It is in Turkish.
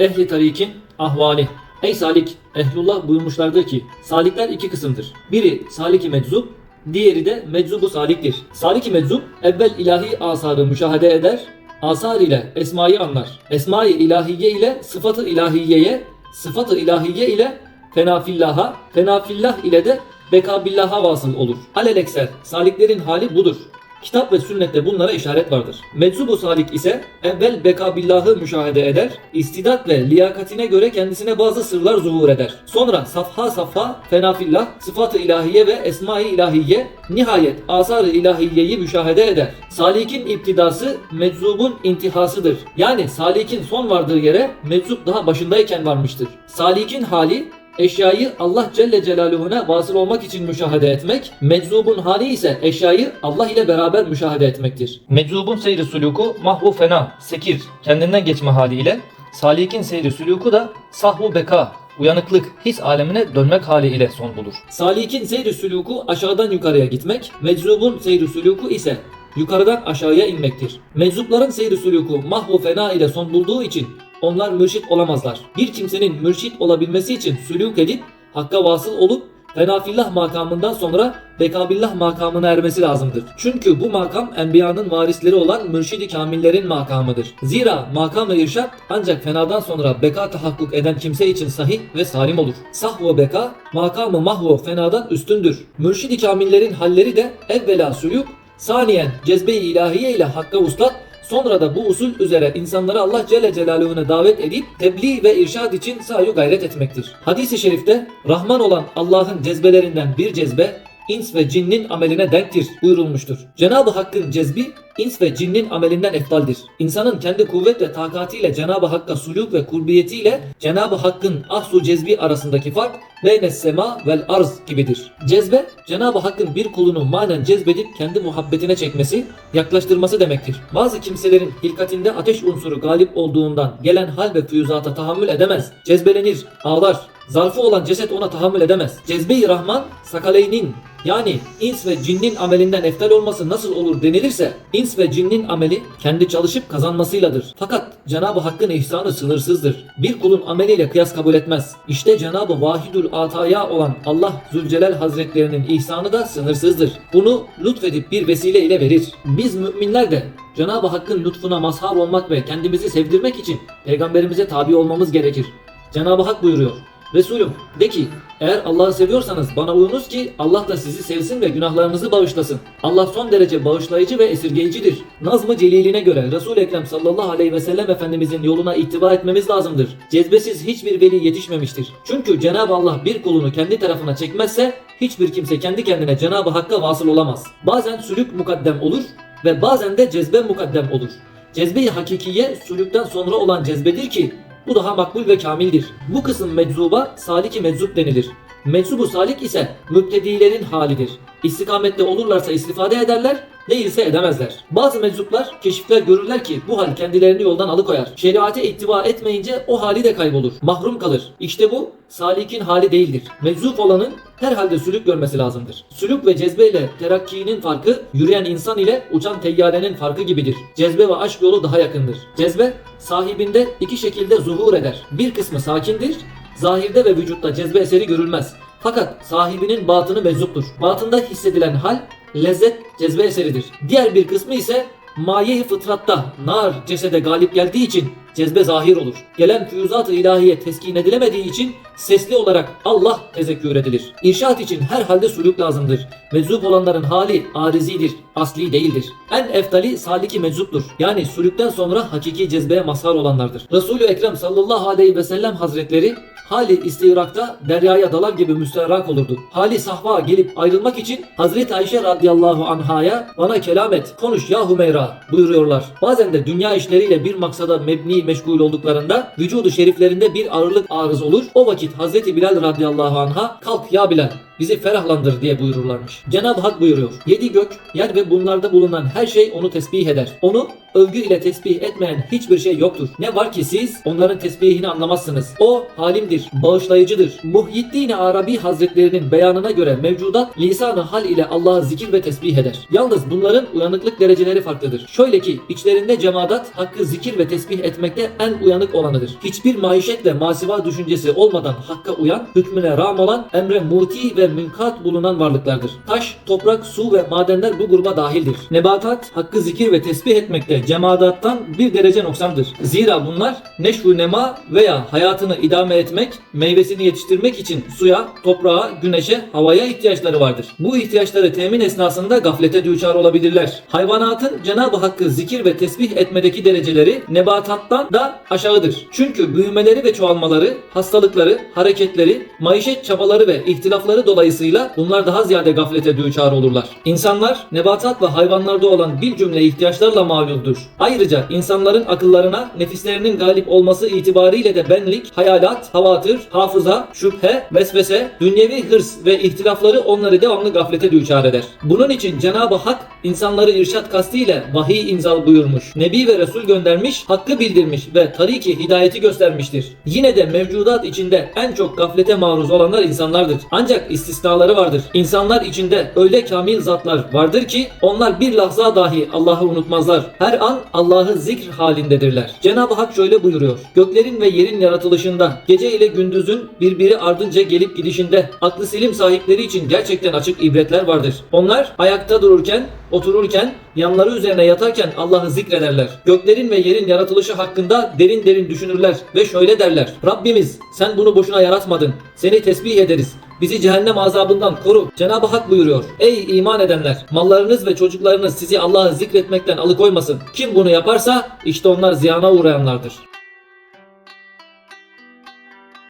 Ehli tarikin ahvali. Ey salik, ehlullah buyurmuşlardır ki, salikler iki kısımdır. Biri saliki meczup, diğeri de meczubu saliktir. Saliki meczup, evvel ilahi asarı müşahede eder, asar ile esmayı anlar. Esma-i ilahiye ile sıfatı ilahiyeye, sıfatı ilahiye ile fenafillaha, fenafillah ile de bekabillaha vasıl olur. Alelekser, saliklerin hali budur. Kitap ve sünnette bunlara işaret vardır. Meczubu salik ise evvel bekabillahı müşahede eder, istidat ve liyakatine göre kendisine bazı sırlar zuhur eder. Sonra safha safha, fenafillah, sıfat-ı ilahiye ve esma-i ilahiye, nihayet asar-ı ilahiyeyi müşahede eder. Salik'in iptidası meczubun intihasıdır. Yani salikin son vardığı yere meczup daha başındayken varmıştır. Salik'in hali Eşyayı Allah Celle Celaluhu'na vasıl olmak için müşahede etmek, meczubun hali ise eşyayı Allah ile beraber müşahede etmektir. Meczubun seyri suluku mahvu fena, sekir, kendinden geçme haliyle, salikin seyri suluku da sahvu beka, uyanıklık, his alemine dönmek hali ile son bulur. Salikin seyri suluku aşağıdan yukarıya gitmek, meczubun seyri suluku ise yukarıdan aşağıya inmektir. Meczupların seyri suluku mahvu fena ile son bulduğu için onlar mürşit olamazlar. Bir kimsenin mürşit olabilmesi için sülük edip hakka vasıl olup fenafillah makamından sonra bekabillah makamına ermesi lazımdır. Çünkü bu makam enbiyanın varisleri olan mürşidi kamillerin makamıdır. Zira makam ve irşat ancak fenadan sonra beka tahakkuk eden kimse için sahih ve salim olur. Sah ve beka makamı mahvu fenadan üstündür. Mürşidi kamillerin halleri de evvela sülük, saniyen cezbe-i ilahiye ile hakka uslat Sonra da bu usul üzere insanları Allah Celle Celaluhu'na davet edip tebliğ ve irşad için sayu gayret etmektir. Hadis-i şerifte Rahman olan Allah'ın cezbelerinden bir cezbe ins ve cinnin ameline denktir buyurulmuştur. Cenab-ı Hakk'ın cezbi ins ve cinnin amelinden eftaldir. İnsanın kendi kuvvet ve takatiyle Cenab-ı Hakk'a suluk ve kurbiyetiyle Cenab-ı Hakk'ın ahsu cezbi arasındaki fark beynes sema vel arz gibidir. Cezbe, Cenab-ı Hakk'ın bir kulunu manen cezbedip kendi muhabbetine çekmesi, yaklaştırması demektir. Bazı kimselerin hilkatinde ateş unsuru galip olduğundan gelen hal ve füyüzata tahammül edemez. Cezbelenir, ağlar. Zarfı olan ceset ona tahammül edemez. Cezbe-i Rahman, sakaleynin yani ins ve cinnin amelinden eftal olması nasıl olur denilirse ins ve cinnin ameli kendi çalışıp kazanmasıyladır. Fakat Cenab-ı Hakk'ın ihsanı sınırsızdır. Bir kulun ameliyle kıyas kabul etmez. İşte Cenab-ı Vahidül Ataya olan Allah Zülcelal Hazretlerinin ihsanı da sınırsızdır. Bunu lütfedip bir vesile ile verir. Biz müminler de Cenab-ı Hakk'ın lütfuna mazhar olmak ve kendimizi sevdirmek için peygamberimize tabi olmamız gerekir. Cenab-ı Hak buyuruyor. Resulüm de ki eğer Allah'ı seviyorsanız bana uyunuz ki Allah da sizi sevsin ve günahlarınızı bağışlasın. Allah son derece bağışlayıcı ve esirgeyicidir. Nazmı celiline göre Resul-i Ekrem sallallahu aleyhi ve sellem Efendimizin yoluna ittiba etmemiz lazımdır. Cezbesiz hiçbir veli yetişmemiştir. Çünkü Cenab-ı Allah bir kulunu kendi tarafına çekmezse hiçbir kimse kendi kendine Cenab-ı Hakk'a vasıl olamaz. Bazen sülük mukaddem olur ve bazen de cezbe mukaddem olur. Cezbe-i hakikiye sülükten sonra olan cezbedir ki bu daha makbul ve kamildir. Bu kısım meczuba saliki meczup denilir. Meczubu salik ise mübtedilerin halidir. İstikamette olurlarsa istifade ederler, değilse edemezler. Bazı meczuplar keşifler görürler ki bu hal kendilerini yoldan alıkoyar. Şeriate ittiba etmeyince o hali de kaybolur. Mahrum kalır. İşte bu salikin hali değildir. Meczup olanın herhalde sülük görmesi lazımdır. Sülük ve cezbe ile terakkinin farkı yürüyen insan ile uçan teyyarenin farkı gibidir. Cezbe ve aşk yolu daha yakındır. Cezbe sahibinde iki şekilde zuhur eder. Bir kısmı sakindir, zahirde ve vücutta cezbe eseri görülmez. Fakat sahibinin batını meczuptur. Batında hissedilen hal lezzet cezbe eseridir. Diğer bir kısmı ise maye fıtratta nar cesede galip geldiği için cezbe zahir olur. Gelen füyüzat-ı ilahiye teskin edilemediği için sesli olarak Allah tezekkür edilir. İrşat için her halde suluk lazımdır. Meczup olanların hali arizidir, asli değildir. En eftali saliki meczuptur. Yani sulükten sonra hakiki cezbeye mazhar olanlardır. Resulü Ekrem sallallahu aleyhi ve sellem hazretleri hali istirakta deryaya dalar gibi müsterrak olurdu. Hali sahva gelip ayrılmak için Hazreti Ayşe radıyallahu anhaya bana kelam et, konuş ya Hümeyra buyuruyorlar. Bazen de dünya işleriyle bir maksada mebni meşgul olduklarında vücudu şeriflerinde bir ağırlık arız olur. O vakit Hazreti Bilal radıyallahu anha kalk ya Bilal bizi ferahlandır diye buyururlarmış. Cenab-ı Hak buyuruyor. Yedi gök, yer ve bunlarda bulunan her şey onu tesbih eder. Onu övgü ile tesbih etmeyen hiçbir şey yoktur. Ne var ki siz onların tesbihini anlamazsınız. O halimdir, bağışlayıcıdır. Muhyiddin Arabi Hazretlerinin beyanına göre mevcudat lisan-ı hal ile Allah'ı zikir ve tesbih eder. Yalnız bunların uyanıklık dereceleri farklıdır. Şöyle ki içlerinde cemaat hakkı zikir ve tesbih etmekte en uyanık olanıdır. Hiçbir maişet ve masiva düşüncesi olmadan hakka uyan, hükmüne ram olan, emre muti ve münkat bulunan varlıklardır. Taş, toprak, su ve madenler bu gruba dahildir. Nebatat hakkı zikir ve tesbih etmekte cemaattan bir derece noksandır. Zira bunlar neşvu nema veya hayatını idame etmek, meyvesini yetiştirmek için suya, toprağa, güneşe, havaya ihtiyaçları vardır. Bu ihtiyaçları temin esnasında gaflete düçar olabilirler. Hayvanatın Cenab-ı Hakk'ı zikir ve tesbih etmedeki dereceleri nebatattan da aşağıdır. Çünkü büyümeleri ve çoğalmaları, hastalıkları, hareketleri, maişet çabaları ve ihtilafları dolayısıyla bunlar daha ziyade gaflete düçar olurlar. İnsanlar nebatat ve hayvanlarda olan bir cümle ihtiyaçlarla mağluldür. Ayrıca insanların akıllarına nefislerinin galip olması itibariyle de benlik, hayalat, havatır, hafıza, şüphe, vesvese, dünyevi hırs ve ihtilafları onları devamlı gaflete düçar eder. Bunun için Cenab-ı Hak insanları irşat kastıyla vahiy imzal buyurmuş. Nebi ve Resul göndermiş, hakkı bildirmiş ve tariki hidayeti göstermiştir. Yine de mevcudat içinde en çok gaflete maruz olanlar insanlardır. Ancak istisnaları vardır. İnsanlar içinde öyle kamil zatlar vardır ki onlar bir lahza dahi Allah'ı unutmazlar. Her an Allah'ı zikr halindedirler. Cenab-ı Hak şöyle buyuruyor. Göklerin ve yerin yaratılışında, gece ile gündüzün birbiri ardınca gelip gidişinde aklı selim sahipleri için gerçekten açık ibretler vardır. Onlar ayakta dururken, otururken, yanları üzerine yatarken Allah'ı zikrederler. Göklerin ve yerin yaratılışı hakkında derin derin düşünürler ve şöyle derler. Rabbimiz sen bunu boşuna yaratmadın. Seni tesbih ederiz. Bizi cehennem azabından koru. Cenab-ı Hak buyuruyor. Ey iman edenler! Mallarınız ve çocuklarınız sizi Allah'ı zikretmekten alıkoymasın. Kim bunu yaparsa işte onlar ziyana uğrayanlardır.